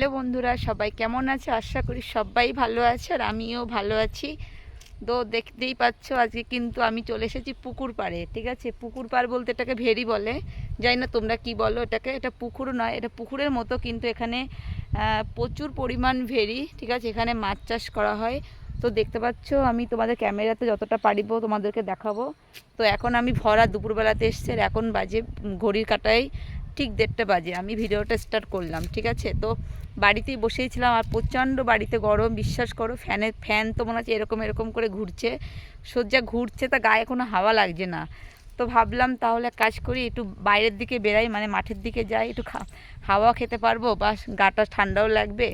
Hello বন্ধুরা, সবাই কেমন আছে? আশা করি সবাই ভালো আছে আর আমিও ভালো আছি। তো দেখতেই পাচ্ছ, আজকে কিন্তু আমি চলে এসেছি পুকুর পাড়ে, ঠিক আছে? পুকুর পাড় বলতে এটাকে ভেরি বলে। জানি না তোমরা কি বলো, এটাকে এটা পুকুর নয়, এটা পুকুরের মতো কিন্তু এখানে প্রচুর পরিমাণ ভেরি, ঠিক আছে? এখানে মাছ চাষ করা হয়। তো দেখতে পাচ্ছ, আমি তোমাদের ক্যামেরাতে যতটা পারিব তোমাদেরকে দেখাবো। তো এখন আমি ভরা দুপুরবেলাতে এসছি এখন বাজে ঘড়ির কাটায় ঠিক দেড়টা বাজে, আমি ভিডিওটা স্টার্ট করলাম, ঠিক আছে? তো বাড়িতেই বসেই ছিলাম আর প্রচণ্ড বাড়িতে গরম, বিশ্বাস করো ফ্যানের ফ্যান তো মনে হচ্ছে এরকম এরকম করে ঘুরছে সজ্জা ঘুরছে, তা গায়ে কোনো হাওয়া লাগছে না। তো ভাবলাম তাহলে কাজ করি, একটু বাইরের দিকে বেরাই মানে মাঠের দিকে যাই, একটু হাওয়া খেতে পারব বা গাটা ঠান্ডাও লাগবে,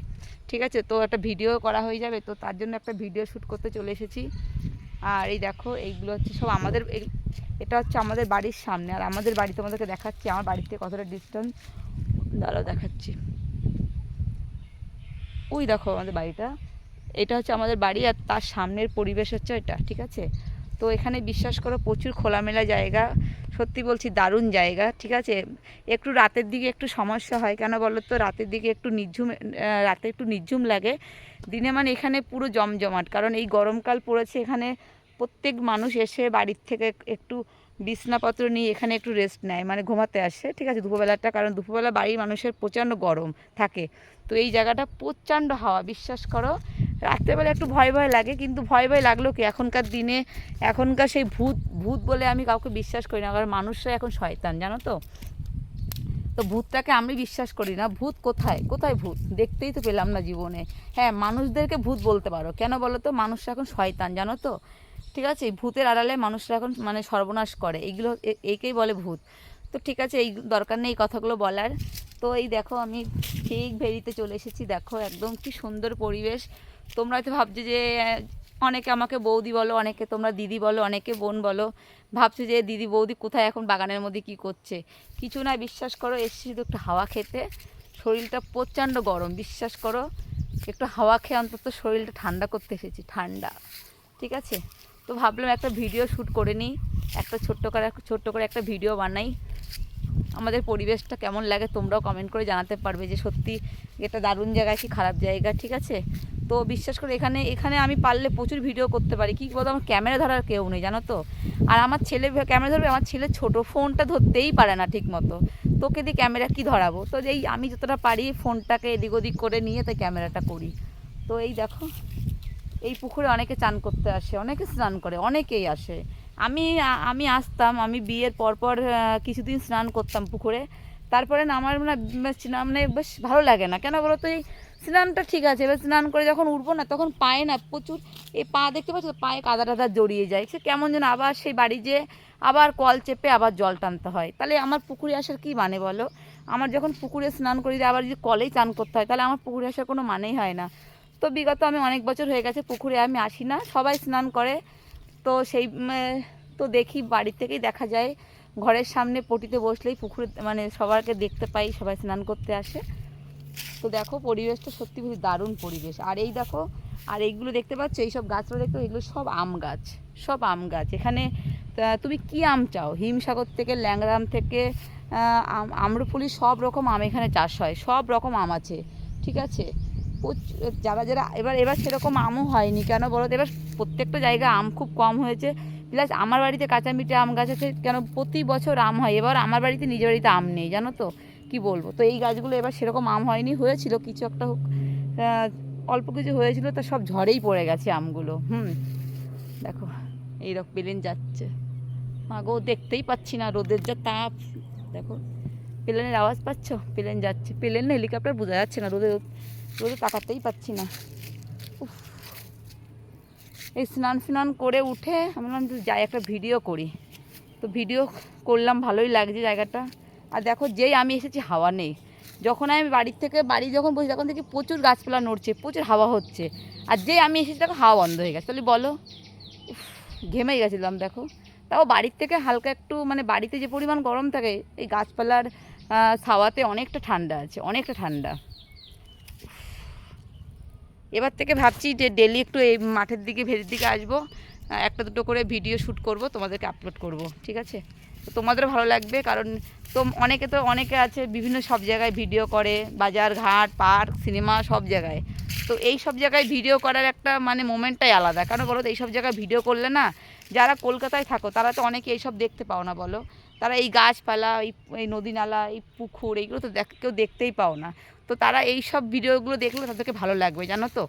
ঠিক আছে? তো একটা ভিডিও করা হয়ে যাবে, তো তার জন্য একটা ভিডিও শ্যুট করতে চলে এসেছি। আর এই দেখো, এইগুলো হচ্ছে সব আমাদের এটা হচ্ছে আমাদের বাড়ির সামনে। আর আমাদের বাড়ি তোমাদেরকে দেখাচ্ছি আমার বাড়ি থেকে কতটা ডিস্টেন্স দাঁড়াও দেখাচ্ছি। ওই দেখো আমাদের বাড়িটা। এটা হচ্ছে আমাদের বাড়ি আর তার সামনের পরিবেশ হচ্ছে এটা ঠিক আছে? তো এখানে বিশ্বাস করো প্রচুর খোলামেলা জায়গা। সত্যি বলছি দারুণ জায়গা ঠিক আছে? একটু রাতের দিকে একটু সমস্যা হয় কেন বলো তো? রাতের দিকে একটু আহ, রাতে একটু নিঝুম লাগে। দিনে মানে এখানে পুরো জমজমাট কারণ এই গরমকাল পড়েছে এখানে প্রত্যেক মানুষ এসে বাড়ির থেকে একটু বিছনাপত্র নিয়ে এখানে একটু রেস্ট নেয় মানে ঘুমাতে আসে। ঠিক আছে, দুপুরবেলাটা, কারণ দুপুরবেলা বাড়ির মানুষের প্রচণ্ড গরম থাকে। তো এই জায়গাটা প্রচণ্ড হাওয়া, বিশ্বাস করো। রাত্রেবেলা একটু ভয় ভয় লাগে, কিন্তু ভয় ভয় লাগল কি? এখনকার দিনে, এখনকার সেই ভূত ভূত বলে আমি কাউকে বিশ্বাস করি না, কারণ মানুষরা এখন শয়তান, জানো তো? তো ভূতটাকে আমি বিশ্বাস করি না। ভূত কোথায়? কোথায় ভূত? দেখতেই তো পেলাম না জীবনে। হ্যাঁ মানুষদেরকে ভূত বলতে পারো। কেন বলো তো? মানুষরা এখন শয়তান, জানো তো? ঠিক আছে ভূতের আড়ালে মানুষরা এখন মানে সর্বনাশ করে। এইগুলো একেই বলে ভূত। তো ঠিক আছে, এই দরকার নেই কথাগুলো বলার। তো এই দেখো, আমি ঠিক ভেরিতে চলে এসেছি। দেখো, একদম কি সুন্দর পরিবেশ। তোমরা হয়তো ভাবছ যে, অনেকে আমাকে বৌদি বলো, অনেকে তোমরা দিদি বলো, অনেকে বোন বলো। ভাবছ যে, দিদি বৌদি কোথায় এখন বাগানের মধ্যে কি করছে? কিছু না, বিশ্বাস করো, এসছি শুধু একটু হাওয়া খেতে। শরীরটা প্রচণ্ড গরম, বিশ্বাস করো। একটু হাওয়া খেয়ে অন্তত শরীরটা ঠান্ডা করতে এসেছি, ঠান্ডা। ঠিক আছে? তো ভাবলাম একটা ভিডিও শ্যুট করে নিই, একটা ছোট্ট করে ছোট্ট করে একটা ভিডিও বানাই। আমাদের পরিবেশটা কেমন লাগে তোমরাও কমেন্ট করে জানাতে পারবে যে সত্যি এটা দারুণ জায়গা কি খারাপ জায়গা, ঠিক আছে? তো বিশ্বাস করে, এখানে এখানে আমি পারলে প্রচুর ভিডিও করতে পারি। কী বলতো, আমার ক্যামেরা ধরার কেউ নেই, জানো তো? আর আমার ছেলে ক্যামেরা ধরবে, আমার ছেলে ছোট ফোনটা ধরতেই পারে না ঠিক মতো তোকে দিয়ে ক্যামেরা কি ধরাবো? তো এই আমি যতটা পারি ফোনটাকে এদিক ওদিক করে নিয়ে তাই ক্যামেরাটা করি। তো এই দেখো এই পুকুরে অনেকে চান করতে আসে, অনেকে স্নান করে, অনেকেই আসে। আমি আমি আসতাম, আমি বিয়ের পরপর কিছুদিন স্নান করতাম পুকুরে। তারপরে না, আমার না মানে বেশ ভালো লাগে না। কেন বলো তো, এই স্নানটা ঠিক আছে, এবার স্নান করে যখন উঠবো না, তখন পায়ে না প্রচুর, এই পা দেখতে পাচ্ছ পায়ে কাদা টাদা জড়িয়ে যায়। সে কেমন যেন আবার সেই বাড়ি যেয়ে আবার কল চেপে আবার জল টানতে হয়। তাহলে আমার পুকুরে আসার কি মানে বলো? আমার যখন পুকুরে স্নান করি, আবার যদি কলেই চান করতে হয়, তাহলে আমার পুকুরে আসার কোনো মানেই হয় না। তো বিগত আমি অনেক বছর হয়ে গেছে, পুকুরে আমি আসি না। সবাই স্নান করে, তো সেই তো দেখি বাড়ির থেকেই দেখা যায়, ঘরের সামনে পটিতে বসলেই পুকুরে মানে সবাইকে দেখতে পাই, সবাই স্নান করতে আসে। তো দেখো পরিবেশটা সত্যি খুবই দারুণ পরিবেশ। আর এই দেখো, আর এইগুলো দেখতে পাচ্ছ? এইসব গাছগুলো দেখতে, এগুলো সব আম গাছ, সব আম গাছ। এখানে তুমি কি আম চাও? হিমসাগর থেকে ল্যাংড়া আম থেকে সব রকম আম এখানে চাষ হয়, সব রকম আম আছে, ঠিক আছে? যারা যারা, এবার এবার সেরকম আমও হয়নি। কেন বলো এবার প্রত্যেকটা জায়গায় আম খুব কম হয়েছে। প্লাস আমার বাড়িতে কাঁচা মিঠে আম গাছ আছে, কেন প্রতি বছর আম হয়। এবার আমার বাড়িতে নিজের বাড়িতে আম নেই, জানো তো? কি বলব? তো এই গাছগুলো এবার সেরকম আম হয়নি, হয়েছিল, কিছু একটা হোক অল্প কিছু হয়েছিল, তা সব ঝড়েই পড়ে গেছে আমগুলো। হুম। দেখো, এইরকম প্লেন যাচ্ছে। মাগো দেখতেই পাচ্ছি না, রোদের যা তাপ। দেখো, প্লেনের আওয়াজ পাচ্ছ? প্লেন যাচ্ছে। প্লেন না হেলিকপ্টার বোঝা যাচ্ছে না রোদে রোদে তাকাতেই পাচ্ছি না। উফ। এই স্নান ফিনান করে উঠে আমি বললাম যাই একটা ভিডিও করি। তো ভিডিও করলাম ভালোই লাগছে জায়গাটা। আর দেখো যেই আমি এসেছি হাওয়া নেই। যখন আমি বাড়ির থেকে বাড়ি যখন বসি তখন দেখি প্রচুর গাছপালা নড়ছে প্রচুর হাওয়া হচ্ছে। আর যেই আমি এসেছি দেখো হাওয়া বন্ধ হয়ে গেছে। তাহলে বলো উফ, ঘেমে গেছিলাম দেখো। তাও বাড়ির থেকে হালকা একটু মানে বাড়িতে যে পরিমাণ গরম থাকে এই গাছপালার ছাওয়াতে অনেকটা ঠান্ডা আছে অনেকটা ঠান্ডা। এবার থেকে ভাবছি যে ডেলি একটু এই মাঠের দিকে ভেরির দিকে আসব। একটা দুটো করে ভিডিও শ্যুট করব, তোমাদেরকে আপলোড করব, ঠিক আছে? তো তোমাদেরও ভালো লাগবে, কারণ তো অনেকে তো, অনেকে আছে বিভিন্ন সব জায়গায় ভিডিও করে, বাজার, ঘাট পার্ক সিনেমা সব জায়গায়। তো এই সব জায়গায় ভিডিও করার একটা মানে মোমেন্টটাই আলাদা। কেন বলো তো এইসব জায়গায় ভিডিও করলে না, যারা কলকাতায় থাকো, তারা তো অনেকে এইসব দেখতে পাও না, বলো। তারা এই গাছপালা এই এই নদী নালা এই পুকুর এইগুলো তো দেখ কেউ দেখতেই পাও না। তো তারা এই সব ভিডিওগুলো দেখলে তাদেরকে ভালো লাগবে জানো তো?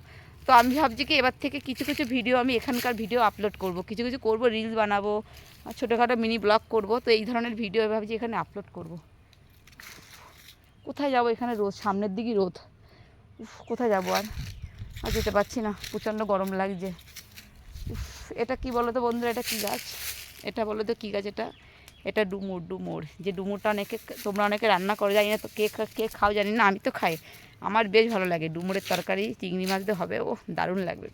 তো আমি ভাবছি কি এবার থেকে কিছু কিছু ভিডিও আমি এখানকার ভিডিও আপলোড করব। কিছু কিছু করব রিলস বানাবো ছোটোখাটো মিনি ব্লগ করব। তো এই ধরনের ভিডিও ভাবছি এখানে আপলোড করব। কোথায় যাব এখানে রোদ? সামনের দিকেই রোদ। উফ, কোথায় যাব আর? আর যেতে পারছি না। প্রচণ্ড গরম লাগছে। এটা কি বলো তো বন্ধুরা? এটা কী গাছ? এটা বলো তো কী গাছ এটা? এটা ডুমুর ডুমুর। যে ডুমুরটা অনেকে তোমরা অনেকে রান্না করে, জানি না তো কে কে খাও, জানি না, আমি তো খাই। আমার বেশ ভালো লাগে, ডুমুরের তরকারি, চিংড়ি মাছ দিয়ে হবে ও দারুণ লাগবে।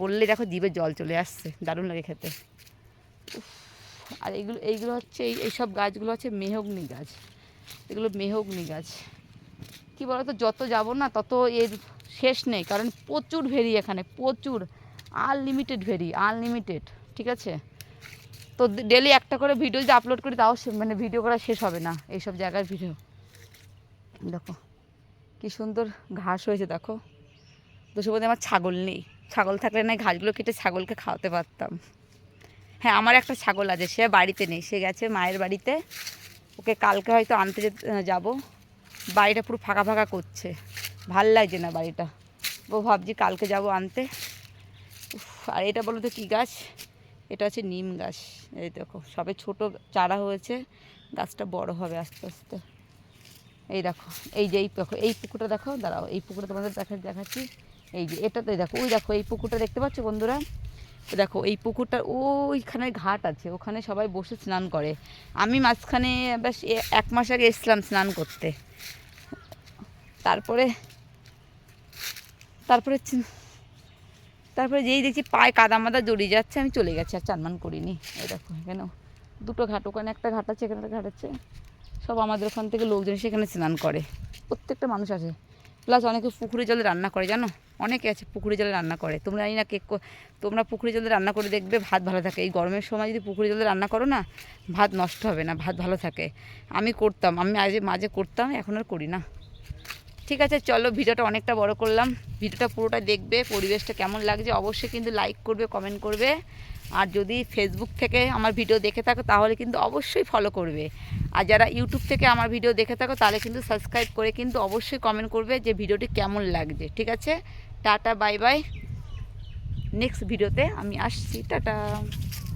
বললে দেখো জিভে জল চলে আসছে, দারুণ লাগে খেতে। আর এইগুলো এইগুলো হচ্ছে, এই, এইসব গাছগুলো হচ্ছে মেহগনি গাছ। এগুলো মেহগনি গাছ। কি বলতো, যত যাব না, তত এর শেষ নেই, কারণ প্রচুর ভেরি এখানে, প্রচুর। আনলিমিটেড ভেরি আনলিমিটেড, ঠিক আছে? তো ডেলি একটা করে ভিডিও যদি আপলোড করি, তাও মানে ভিডিও করা শেষ হবে না, এইসব জায়গার ভিডিও দেখো, কি সুন্দর ঘাস হয়েছে, দেখো। বলতে আমার ছাগল নেই। ছাগল থাকলে না ঘাসগুলো কেটে ছাগলকে খাওয়াতে পারতাম। হ্যাঁ আমার একটা ছাগল আছে, সে বাড়িতে নেই, সে গেছে মায়ের বাড়িতে। ওকে কালকে হয়তো আনতে যাব। বাড়িটা পুরো ফাঁকা ফাঁকা করছে। ভালো লাগছে না বাড়িটা। ও ভাবছি কালকে যাব আনতে। আর এটা বলো তো কী গাছ? এটা হচ্ছে নিম গাছ। এই দেখো, সবে ছোট চারা হয়েছে, গাছটা বড় হবে আস্তে আস্তে। এই দেখো, এই যে এই দেখো, এই পুকুরটা দেখো, দাঁড়াও, এই পুকুরটা তোমাদের দেখা, দেখাচ্ছি। এই যে এটাতে দেখো, ওই দেখো, এই পুকুরটা দেখতে পাচ্ছ বন্ধুরা? দেখো, এই পুকুরটার ওইখানে ঘাট আছে, ওখানে সবাই বসে স্নান করে। আমি মাঝখানে বেশ এক মাস আগে এসলাম স্নান করতে। তারপরে তারপরে তারপরে যেই দেখছি পায়ে কাদা মাদা জড়িয়ে যাচ্ছে, আমি চলে গেছি আর চানমান করিনি। দেখো এখানে দুটো ঘাট, ওখানে একটা ঘাট আছে, এখানে ঘাট আছে। সব আমাদের ওখান থেকে লোকজন সেখানে স্নান করে। প্রত্যেকটা মানুষ আছে প্লাস অনেকে পুকুরে জলে রান্না করে, জানো? অনেকে আছে পুকুরে জলে রান্না করে। তোমরা জানি না কেক তোমরা পুকুরে জলে রান্না করে দেখবে ভাত ভালো থাকে। এই গরমের সময় যদি পুকুরে জলে রান্না করো না, ভাত নষ্ট হবে না, ভাত ভালো থাকে। আমি করতাম, আমি আজে মাঝে করতাম, এখন আর করি না। ঠিক আছে, চলো ভিডিওটা অনেকটা বড় করলাম। ভিডিওটা পুরোটা দেখবে, পরিবেশটা কেমন লাগছে অবশ্যই কিন্তু লাইক করবে কমেন্ট করবে। আর যদি ফেসবুক থেকে আমার ভিডিও দেখে থাকো, তাহলে কিন্তু অবশ্যই ফলো করবে। আর যারা ইউটিউব থেকে আমার ভিডিও দেখে থাকো, তাহলে কিন্তু সাবস্ক্রাইব করে কিন্তু অবশ্যই কমেন্ট করবে যে ভিডিওটি কেমন লাগছে, ঠিক আছে? টাটা বাই বাই নেক্সট ভিডিওতে আমি আসছি, টাটা।